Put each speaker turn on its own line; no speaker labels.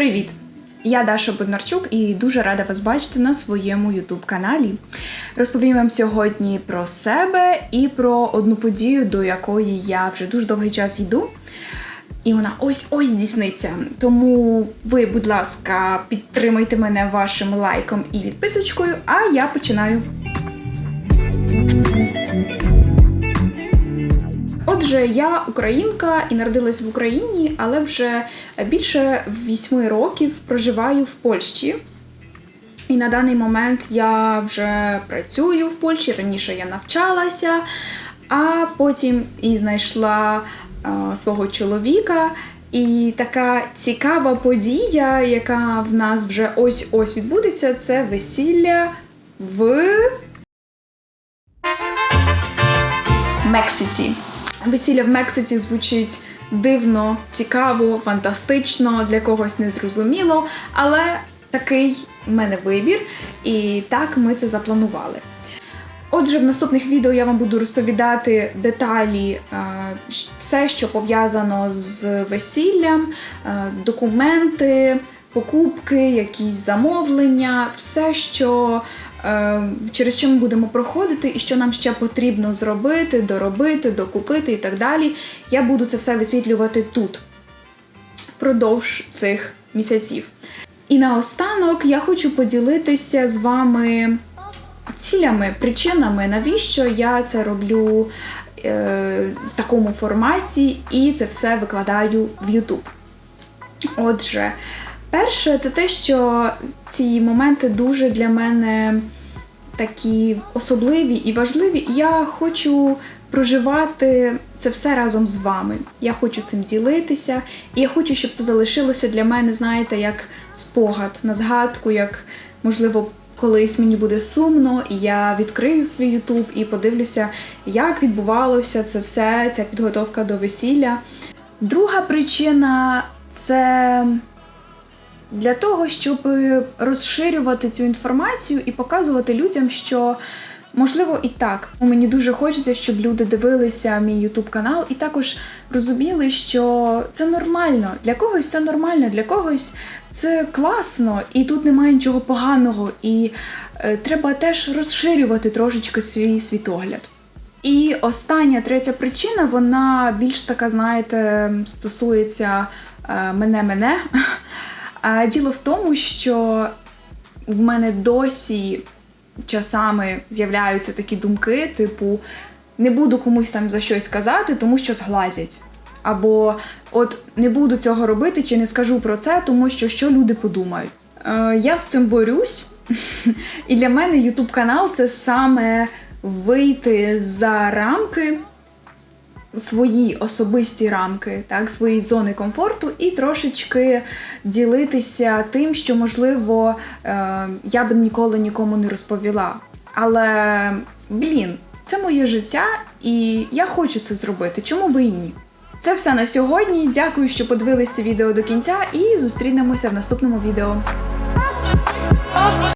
Привіт! Я Даша Боднарчук і дуже рада вас бачити на своєму youtube каналі. Розповім вам сьогодні про себе і про одну подію, до якої я вже дуже довгий час йду. І вона ось-ось здійсниться. Тому ви, будь ласка, підтримайте мене вашим лайком і підписочкою, а я починаю. Отже, я українка і народилась в Україні, але вже більше вісьми років проживаю в Польщі. І на даний момент я вже працюю в Польщі. Раніше я навчалася, а потім і знайшла е, свого чоловіка. І така цікава подія, яка в нас вже ось-ось відбудеться, це весілля в Мексиці. Весілля в Мексиці звучить дивно, цікаво, фантастично, для когось незрозуміло, але такий в мене вибір, і так ми це запланували. Отже, в наступних відео я вам буду розповідати деталі, е, все, що пов'язано з весіллям, е, документи, покупки, якісь замовлення, все, що через що ми будемо проходити, і що нам ще потрібно зробити, доробити, докупити і так далі. Я буду це все висвітлювати тут впродовж цих місяців. І наостанок я хочу поділитися з вами цілями, причинами, навіщо я це роблю е, в такому форматі, і це все викладаю в YouTube. Отже, перше, це те, що ці моменти дуже для мене такі особливі і важливі. Я хочу проживати це все разом з вами. Я хочу цим ділитися, і я хочу, щоб це залишилося для мене, знаєте, як спогад на згадку, як можливо. Колись мені буде сумно, і я відкрию свій Ютуб і подивлюся, як відбувалося це все, ця підготовка до весілля. Друга причина це для того, щоб розширювати цю інформацію і показувати людям, що можливо і так. Мені дуже хочеться, щоб люди дивилися мій ютуб канал і також розуміли, що це нормально. Для когось це нормально, для когось це класно, і тут немає нічого поганого. І е, треба теж розширювати трошечки свій світогляд. І остання третя причина, вона більш така, знаєте, стосується е, мене-мене. А діло в тому, що в мене досі часами з'являються такі думки, типу, не буду комусь там за щось казати, тому що зглазять. Або от не буду цього робити чи не скажу про це, тому що що люди подумають. Е, я з цим борюсь, і для мене YouTube канал це саме вийти за рамки свої особисті рамки, так, свої зони комфорту, і трошечки ділитися тим, що, можливо, е, я б ніколи нікому не розповіла. Але, блін, це моє життя, і я хочу це зробити. Чому би і ні? Це все на сьогодні. Дякую, що подивились це відео до кінця, і зустрінемося в наступному відео.